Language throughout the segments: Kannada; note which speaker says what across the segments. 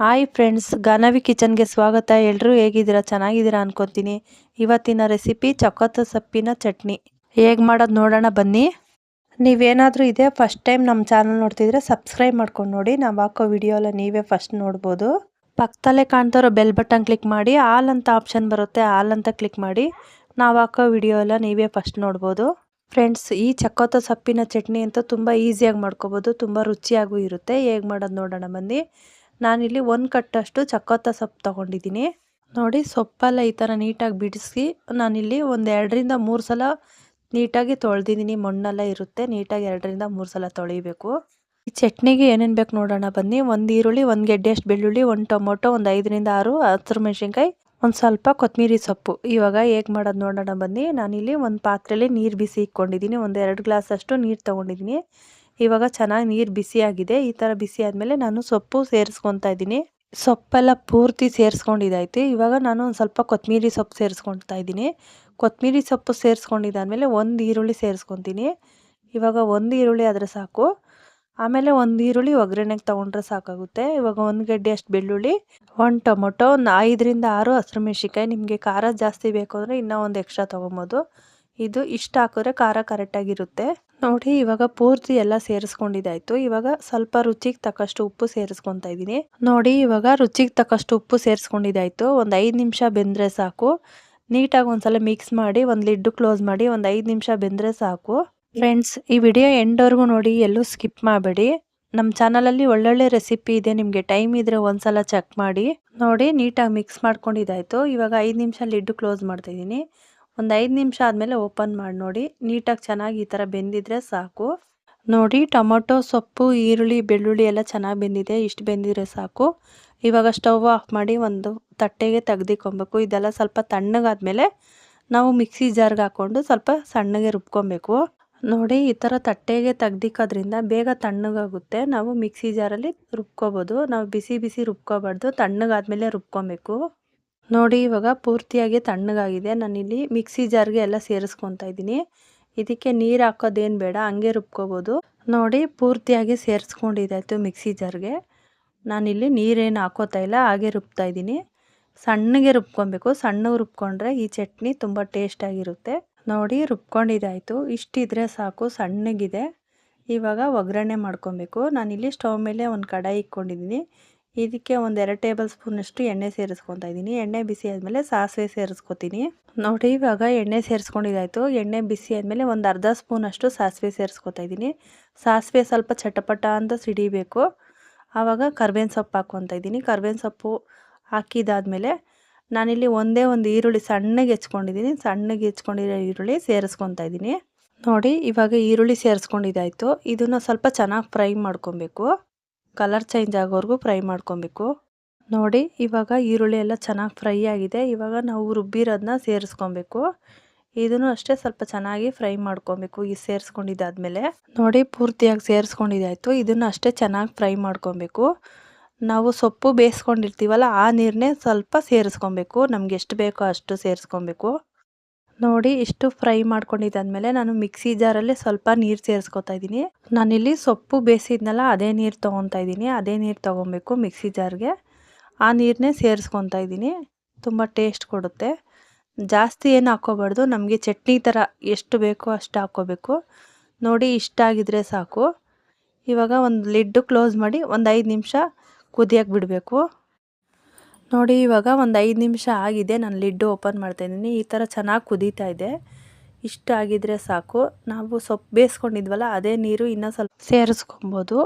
Speaker 1: ಹಾಯ್ ಫ್ರೆಂಡ್ಸ್ ಗಾನವಿ ಕಿಚನ್ಗೆ ಸ್ವಾಗತ. ಎಲ್ಲರೂ ಹೇಗಿದ್ದೀರಾ? ಚೆನ್ನಾಗಿದ್ದೀರಾ ಅನ್ಕೊತೀನಿ. ಇವತ್ತಿನ ರೆಸಿಪಿ ಚಕೋತ ಸೊಪ್ಪಿನ ಚಟ್ನಿ. ಹೇಗೆ ಮಾಡೋದು ನೋಡೋಣ ಬನ್ನಿ. ನೀವೇನಾದರೂ ಇದೆ ಫಸ್ಟ್ ಟೈಮ್ ನಮ್ಮ ಚಾನಲ್ ನೋಡ್ತಿದ್ರೆ ಸಬ್ಸ್ಕ್ರೈಬ್ ಮಾಡ್ಕೊಂಡು ನೋಡಿ. ನಾವು ಹಾಕೋ ವಿಡಿಯೋ ಎಲ್ಲ ನೀವೇ ಫಸ್ಟ್ ನೋಡ್ಬೋದು. ಪಕ್ಕದಲ್ಲೇ ಕಾಣ್ತಾರೋ ಬೆಲ್ ಬಟನ್ ಕ್ಲಿಕ್ ಮಾಡಿ. ಆಲ್ ಅಂತ ಆಪ್ಷನ್ ಬರುತ್ತೆ. ಆಲ್ ಅಂತ ಕ್ಲಿಕ್ ಮಾಡಿ. ನಾವು ಹಾಕೋ ವಿಡಿಯೋ ಎಲ್ಲ ನೀವೇ ಫಸ್ಟ್ ನೋಡ್ಬೋದು. ಫ್ರೆಂಡ್ಸ್ ಈ ಚಕ್ಕೋತ ಸೊಪ್ಪಿನ ಚಟ್ನಿ ಅಂತ ತುಂಬ ಈಸಿಯಾಗಿ ಮಾಡ್ಕೋಬೋದು. ತುಂಬ ರುಚಿಯಾಗೂ ಇರುತ್ತೆ. ಹೇಗೆ ಮಾಡೋದು ನೋಡೋಣ ಬನ್ನಿ. ನಾನಿಲ್ಲಿ ಒಂದು ಕಟ್ಟಷ್ಟು ಚಕ್ಕೊತ್ತ ಸೊಪ್ಪು ತೊಗೊಂಡಿದ್ದೀನಿ. ನೋಡಿ, ಸೊಪ್ಪೆಲ್ಲ ಈ ಥರ ನೀಟಾಗಿ ಬಿಡಿಸಿ ನಾನಿಲ್ಲಿ ಒಂದು ಎರಡರಿಂದ ಮೂರು ಸಲ ನೀಟಾಗಿ ತೊಳೆದಿದ್ದೀನಿ. ಮಣ್ಣೆಲ್ಲ ಇರುತ್ತೆ, ನೀಟಾಗಿ ಎರಡರಿಂದ ಮೂರು ಸಲ ತೊಳಿಬೇಕು. ಈ ಚಟ್ನಿಗೆ ಏನೇನು ಬೇಕು ನೋಡೋಣ ಬನ್ನಿ. ಒಂದು ಈರುಳ್ಳಿ, ಒಂದು ಗೆಡ್ಡೆಯಷ್ಟು ಬೆಳ್ಳುಳ್ಳಿ, ಒಂದು ಟೊಮೊಟೊ, ಒಂದು ಐದರಿಂದ ಆರು ಹಸಿರು ಮೆಣಸಿನ್ಕಾಯಿ, ಒಂದು ಸ್ವಲ್ಪ ಕೊತ್ತಂಬರಿ ಸೊಪ್ಪು. ಇವಾಗ ಹೇಗೆ ಮಾಡೋದು ನೋಡೋಣ ಬನ್ನಿ. ನಾನಿಲ್ಲಿ ಒಂದು ಪಾತ್ರೆಯಲ್ಲಿ ನೀರು ಬಿಸಿ ಇಕ್ಕೊಂಡಿದ್ದೀನಿ ಒಂದು ಎರಡು ಗ್ಲಾಸಷ್ಟು ನೀರು ತೊಗೊಂಡಿದ್ದೀನಿ. ಇವಾಗ ಚೆನ್ನಾಗಿ ನೀರು ಬಿಸಿಯಾಗಿದೆ ಈ ಥರ ಬಿಸಿ ಆದಮೇಲೆ ನಾನು ಸೊಪ್ಪು ಸೇರಿಸ್ಕೊತಾ ಇದ್ದೀನಿ. ಸೊಪ್ಪೆಲ್ಲ ಪೂರ್ತಿ ಸೇರಿಸ್ಕೊಂಡಿದ್ದಾಯ್ತು. ಇವಾಗ ನಾನು ಒಂದು ಸ್ವಲ್ಪ ಕೊತ್ತಂಬರಿ ಸೊಪ್ಪು ಸೇರಿಸ್ಕೊತಾ ಇದ್ದೀನಿ. ಕೊತ್ತಂಬರಿ ಸೊಪ್ಪು ಸೇರಿಸ್ಕೊಂಡಿದ್ದಾದಮೇಲೆ ಒಂದು ಈರುಳ್ಳಿ ಸೇರಿಸ್ಕೊತೀನಿ. ಇವಾಗ ಒಂದು ಈರುಳ್ಳಿ ಆದರೆ ಸಾಕು. ಆಮೇಲೆ ಒಂದು ಈರುಳ್ಳಿ ಒಗ್ಗರಣೆಗೆ ತೊಗೊಂಡ್ರೆ ಸಾಕಾಗುತ್ತೆ. ಇವಾಗ ಒಂದು ಗಡ್ಡೆ ಅಷ್ಟು ಬೆಳ್ಳುಳ್ಳಿ, ಒಂದು ಟೊಮೊಟೊ, ಒಂದು ಐದರಿಂದ ಆರು ಹಸಿರು ಮೆಣಸಿನ್ಕಾಯಿ ನಿಮಗೆ ಖಾರ ಜಾಸ್ತಿ ಬೇಕು ಅಂದರೆ ಇನ್ನೂ ಒಂದು ಎಕ್ಸ್ಟ್ರಾ ತೊಗೊಬೋದು. ಇದು ಇಷ್ಟು ಹಾಕಿದ್ರೆ ಖಾರ ಕರೆಕ್ಟಾಗಿರುತ್ತೆ ನೋಡಿ, ಇವಾಗ ಪೂರ್ತಿ ಎಲ್ಲ ಸೇರಿಸ್ಕೊಂಡಿದ್ದಾಯ್ತು. ಇವಾಗ ಸ್ವಲ್ಪ ರುಚಿಗೆ ತಕ್ಕಷ್ಟು ಉಪ್ಪು ಸೇರಿಸ್ಕೊತಾ ಇದ್ದೀನಿ. ನೋಡಿ, ಇವಾಗ ರುಚಿಗೆ ತಕ್ಕಷ್ಟು ಉಪ್ಪು ಸೇರಿಸ್ಕೊಂಡಿದ್ದಾಯ್ತು. ಒಂದು ಐದು ನಿಮಿಷ ಬೆಂದರೆ ಸಾಕು. ನೀಟಾಗಿ ಒಂದ್ಸಲ ಮಿಕ್ಸ್ ಮಾಡಿ, ಒಂದು ಲಿಡ್ಡು ಕ್ಲೋಸ್ ಮಾಡಿ, ಒಂದು ಐದು ನಿಮಿಷ ಬೆಂದರೆ ಸಾಕು. ಫ್ರೆಂಡ್ಸ್ ಈ ವಿಡಿಯೋ ಎಂಡ್ವರೆಗೂ ನೋಡಿ, ಎಲ್ಲೂ ಸ್ಕಿಪ್ ಮಾಡಬೇಡಿ. ನಮ್ಮ ಚಾನಲಲ್ಲಿ ಒಳ್ಳೊಳ್ಳೆ ರೆಸಿಪಿ ಇದೆ, ನಿಮಗೆ ಟೈಮ್ ಇದ್ರೆ ಒಂದ್ಸಲ ಚೆಕ್ ಮಾಡಿ. ನೋಡಿ, ನೀಟಾಗಿ ಮಿಕ್ಸ್ ಮಾಡ್ಕೊಂಡಿದ್ದಾಯ್ತು. ಇವಾಗ ಐದು ನಿಮಿಷ ಲಿಡ್ಡು ಕ್ಲೋಸ್ ಮಾಡ್ತಾ ಇದ್ದೀನಿ. ಒಂದು ಐದು ನಿಮಿಷ ಆದಮೇಲೆ ಓಪನ್ ಮಾಡಿ ನೋಡಿ. ನೀಟಾಗಿ ಚೆನ್ನಾಗಿ ಈ ಥರ ಬೆಂದಿದ್ರೆ ಸಾಕು. ನೋಡಿ, ಟೊಮೊಟೊ, ಸೊಪ್ಪು, ಈರುಳ್ಳಿ, ಬೆಳ್ಳುಳ್ಳಿ ಎಲ್ಲ ಚೆನ್ನಾಗಿ ಬೆಂದಿದೆ. ಇಷ್ಟು ಬೆಂದಿದ್ರೆ ಸಾಕು. ಇವಾಗ ಸ್ಟವ್ ಆಫ್ ಮಾಡಿ ಒಂದು ತಟ್ಟೆಗೆ ತೆಗ್ದಿಕೊಬೇಕು. ಇದೆಲ್ಲ ಸ್ವಲ್ಪ ತಣ್ಣಗಾದ್ಮೇಲೆ ನಾವು ಮಿಕ್ಸಿ ಜಾರ್ಗೆ ಹಾಕ್ಕೊಂಡು ಸ್ವಲ್ಪ ಸಣ್ಣಗೆ ರುಬ್ಕೊಬೇಕು. ನೋಡಿ, ಈ ಥರ ತಟ್ಟೆಗೆ ತೆಗ್ದಿಕ್ಕೋದ್ರಿಂದ ಬೇಗ ತಣ್ಣಗಾಗುತ್ತೆ. ನಾವು ಮಿಕ್ಸಿ ಜಾರಲ್ಲಿ ರುಬ್ಕೋಬೋದು. ನಾವು ಬಿಸಿ ಬಿಸಿ ರುಬ್ಕೋಬಾರ್ದು. ತಣ್ಣಗಾದ್ಮೇಲೆ ರುಬ್ಕೊಬೇಕು. ನೋಡಿ, ಇವಾಗ ಪೂರ್ತಿಯಾಗಿ ತಣ್ಣಗಾಗಿದೆ. ನಾನಿಲ್ಲಿ ಮಿಕ್ಸಿ ಜಾರ್ಗೆ ಎಲ್ಲ ಸೇರಿಸ್ಕೊತಾ ಇದ್ದೀನಿ. ಇದಕ್ಕೆ ನೀರು ಹಾಕೋದೇನು ಬೇಡ, ಹಂಗೆ ರುಬ್ಕೋಬೋದು. ನೋಡಿ, ಪೂರ್ತಿಯಾಗಿ ಸೇರಿಸ್ಕೊಂಡಿದ್ದಾಯ್ತು ಮಿಕ್ಸಿ ಜಾರ್ಗೆ. ನಾನಿಲ್ಲಿ ನೀರೇನು ಹಾಕೋತಾ ಇಲ್ಲ, ಹಾಗೆ ರುಬ್ತಾ ಇದ್ದೀನಿ. ಸಣ್ಣಗೆ ರುಬ್ಕೊಬೇಕು. ಸಣ್ಣಗೆ ರುಬ್ಕೊಂಡ್ರೆ ಈ ಚಟ್ನಿ ತುಂಬ ಟೇಸ್ಟಾಗಿರುತ್ತೆ ನೋಡಿ ರುಬ್ಕೊಂಡಿದ್ದಾಯಿತು ಇಷ್ಟಿದ್ರೆ ಸಾಕು, ಸಣ್ಣಗಿದೆ. ಇವಾಗ ಒಗ್ಗರಣೆ ಮಾಡ್ಕೊಬೇಕು. ನಾನಿಲ್ಲಿ ಸ್ಟವ್ ಮೇಲೆ ಒಂದು ಕಡಾಯಿ ಇಟ್ಕೊಂಡಿದ್ದೀನಿ. ಇದಕ್ಕೆ ಒಂದು ಎರಡು ಟೇಬಲ್ ಸ್ಪೂನಷ್ಟು ಎಣ್ಣೆ ಸೇರಿಸ್ಕೊತಾ ಇದ್ದೀನಿ. ಎಣ್ಣೆ ಬಿಸಿ ಆದಮೇಲೆ ಸಾಸಿವೆ ಸೇರಿಸ್ಕೊತೀನಿ. ನೋಡಿ, ಇವಾಗ ಎಣ್ಣೆ ಸೇರಿಸ್ಕೊಂಡಿದ್ದಾಯಿತು. ಎಣ್ಣೆ ಬಿಸಿ ಆದಮೇಲೆ ಒಂದು ಅರ್ಧ ಸ್ಪೂನಷ್ಟು ಸಾಸಿವೆ ಸೇರಿಸ್ಕೊತಾ ಇದ್ದೀನಿ. ಸಾಸಿವೆ ಸ್ವಲ್ಪ ಚಟಪಟ ಅಂತ ಸಿಡಿಬೇಕು. ಆವಾಗ ಕರ್ಬೇವಿನ ಸೊಪ್ಪು ಹಾಕ್ಕೊತಾ ಇದ್ದೀನಿ. ಕರ್ಬೇವಿನ ಸೊಪ್ಪು ಹಾಕಿದಾದಮೇಲೆ ನಾನಿಲ್ಲಿ ಒಂದೇ ಒಂದು ಈರುಳ್ಳಿ ಸಣ್ಣಗೆ ಹೆಚ್ಕೊಂಡಿದ್ದೀನಿ. ಸಣ್ಣಗೆ ಹೆಚ್ಕೊಂಡಿರೋ ಈರುಳ್ಳಿ ಸೇರಿಸ್ಕೊತಾ ಇದ್ದೀನಿ. ನೋಡಿ, ಇವಾಗ ಈರುಳ್ಳಿ ಸೇರಿಸ್ಕೊಂಡಿದ್ದಾಯಿತು. ಇದನ್ನು ಸ್ವಲ್ಪ ಚೆನ್ನಾಗಿ ಫ್ರೈ ಮಾಡ್ಕೊಬೇಕು. ಕಲರ್ ಚೇಂಜ್ ಆಗೋವರೆಗೂ ಫ್ರೈ ಮಾಡ್ಕೊಬೇಕು. ನೋಡಿ, ಇವಾಗ ಈರುಳ್ಳಿ ಎಲ್ಲ ಚೆನ್ನಾಗಿ ಫ್ರೈ ಆಗಿದೆ. ಇವಾಗ ನಾವು ರುಬ್ಬಿರೋದನ್ನ ಸೇರಿಸ್ಕೊಬೇಕು. ಇದನ್ನು ಅಷ್ಟೇ ಸ್ವಲ್ಪ ಚೆನ್ನಾಗಿ ಫ್ರೈ ಮಾಡ್ಕೊಬೇಕು, ಈ ಸೇರಿಸ್ಕೊಂಡಿದ್ದಾದ್ಮೇಲೆ. ನೋಡಿ, ಪೂರ್ತಿಯಾಗಿ ಸೇರಿಸ್ಕೊಂಡಿದ್ದಾಯಿತು. ಇದನ್ನು ಅಷ್ಟೇ ಚೆನ್ನಾಗಿ ಫ್ರೈ ಮಾಡ್ಕೊಬೇಕು. ನಾವು ಸೊಪ್ಪು ಬೇಯಿಸ್ಕೊಂಡಿರ್ತೀವಲ್ಲ, ಆ ನೀರನ್ನೇ ಸ್ವಲ್ಪ ಸೇರಿಸ್ಕೊಬೇಕು. ನಮ್ಗೆ ಎಷ್ಟು ಬೇಕೋ ಅಷ್ಟು ಸೇರಿಸ್ಕೊಬೇಕು. ನೋಡಿ ಇಷ್ಟು ಫ್ರೈ ಮಾಡ್ಕೊಂಡಿದ್ದಾದ್ಮೇಲೆ ನಾನು ಮಿಕ್ಸಿ ಜಾರಲ್ಲಿ ಸ್ವಲ್ಪ ನೀರು ಸೇರಿಸ್ಕೊತಾ ಇದ್ದೀನಿ. ನಾನಿಲ್ಲಿ ಸೊಪ್ಪು ಬೇಯಿಸಿದ್ನಲ್ಲ, ಅದೇ ನೀರು ತೊಗೊತಾ ಇದ್ದೀನಿ. ಅದೇ ನೀರು ತೊಗೊಬೇಕು ಮಿಕ್ಸಿ ಜಾರ್ಗೆ. ಆ ನೀರನ್ನೇ ಸೇರಿಸ್ಕೊತಾ ಇದ್ದೀನಿ. ತುಂಬ ಟೇಸ್ಟ್ ಕೊಡುತ್ತೆ. ಜಾಸ್ತಿ ಏನು ಹಾಕ್ಕೋಬಾರ್ದು, ನಮಗೆ ಚಟ್ನಿ ಥರ ಎಷ್ಟು ಬೇಕೋ ಅಷ್ಟು ಹಾಕ್ಕೋಬೇಕು. ನೋಡಿ ಇಷ್ಟ ಆಗಿದ್ರೆ ಸಾಕು. ಇವಾಗ ಒಂದು ಲಿಡ್ಡು ಕ್ಲೋಸ್ ಮಾಡಿ ಒಂದು ಐದು ನಿಮಿಷ ಕುದಿಯೋಕೆ ಬಿಡಬೇಕು. ನೋಡಿ, ಇವಾಗ ಒಂದು ಐದು ನಿಮಿಷ ಆಗಿದೆ. ನಾನು ಲಿಡ್ಡು ಓಪನ್ ಮಾಡ್ತಾಯಿದ್ದೀನಿ ಈ ಥರ ಚೆನ್ನಾಗಿ ಕುದೀತಾ ಇದೆ. ಇಷ್ಟ ಆಗಿದ್ರೆ ಸಾಕು. ನಾವು ಸೊಪ್ಪು ಬೇಯಿಸ್ಕೊಂಡಿದ್ವಲ್ಲ ಅದೇ ನೀರು ಇನ್ನೂ ಸ್ವಲ್ಪ ಸೇರಿಸ್ಕೊಬೋದು.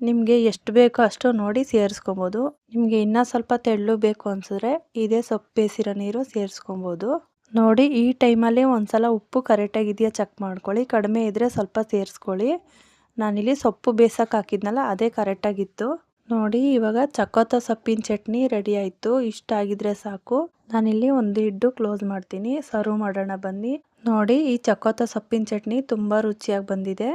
Speaker 1: ನಿಮಗೆ ಎಷ್ಟು ಬೇಕೋ ಅಷ್ಟು ನೋಡಿ ಸೇರಿಸ್ಕೊಬೋದು. ನಿಮಗೆ ಇನ್ನೂ ಸ್ವಲ್ಪ ತೆಳ್ಳು ಬೇಕು ಅನಿಸಿದ್ರೆ ಇದೇ ಸೊಪ್ಪು ಬೇಯಿಸಿರೋ ನೀರು ಸೇರಿಸ್ಕೊಬೋದು. ನೋಡಿ, ಈ ಟೈಮಲ್ಲಿ ಒಂದು ಸಲ ಉಪ್ಪು ಕರೆಕ್ಟಾಗಿದೆಯಾ ಚೆಕ್ ಮಾಡ್ಕೊಳ್ಳಿ. ಕಡಿಮೆ ಇದ್ದರೆ ಸ್ವಲ್ಪ ಸೇರಿಸ್ಕೊಳ್ಳಿ. ನಾನಿಲ್ಲಿ ಸೊಪ್ಪು ಬೇಯಿಸೋಕೆ ಹಾಕಿದ್ನಲ್ಲ, ಅದೇ ಕರೆಕ್ಟಾಗಿತ್ತು. ನೋಡಿ, ಇವಾಗ ಚಕೋತ ಸೊಪ್ಪಿನ ಚಟ್ನಿ ರೆಡಿ ಆಯಿತು. ಇಷ್ಟ ಆಗಿದ್ರೆ ಸಾಕು. ನಾನಿಲ್ಲಿ ಒಂದು ಹಿಡ್ಡು ಕ್ಲೋಸ್ ಮಾಡ್ತೀನಿ. ಸರ್ವ್ ಮಾಡೋಣ ಬನ್ನಿ. ನೋಡಿ, ಈ ಚಕೋತ ಸೊಪ್ಪಿನ ಚಟ್ನಿ ತುಂಬ ರುಚಿಯಾಗಿ ಬಂದಿದೆ.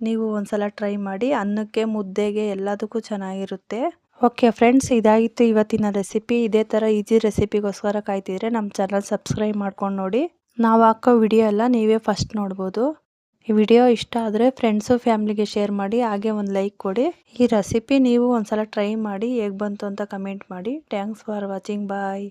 Speaker 1: ನೀವು ಒಂದ್ಸಲ ಟ್ರೈ ಮಾಡಿ. ಅನ್ನಕ್ಕೆ, ಮುದ್ದೆಗೆ ಎಲ್ಲದಕ್ಕೂ ಚೆನ್ನಾಗಿರುತ್ತೆ. ಓಕೆ ಫ್ರೆಂಡ್ಸ್, ಇದಾಗಿತ್ತು ಇವತ್ತಿನ ರೆಸಿಪಿ. ಇದೇ ಥರ ಈಜಿ ರೆಸಿಪಿಗೋಸ್ಕರ ಕಾಯ್ತಿದ್ರೆ ನಮ್ಮ ಚಾನಲ್ ಸಬ್ಸ್ಕ್ರೈಬ್ ಮಾಡ್ಕೊಂಡು ನೋಡಿ. ನಾವು ಹಾಕೋ ವಿಡಿಯೋ ಎಲ್ಲ ನೀವೇ ಫಸ್ಟ್ ನೋಡ್ಬೋದು. ಈ ವಿಡಿಯೋ ಇಷ್ಟ ಆದರೆ ಫ್ರೆಂಡ್ಸು ಫ್ಯಾಮ್ಲಿಗೆ ಶೇರ್ ಮಾಡಿ, ಹಾಗೆ ಒಂದು ಲೈಕ್ ಕೊಡಿ. ಈ ರೆಸಿಪಿ ನೀವು ಒಂದ್ಸಲ ಟ್ರೈ ಮಾಡಿ, ಹೇಗೆ ಬಂತು ಅಂತ ಕಮೆಂಟ್ ಮಾಡಿ. Thanks for watching bye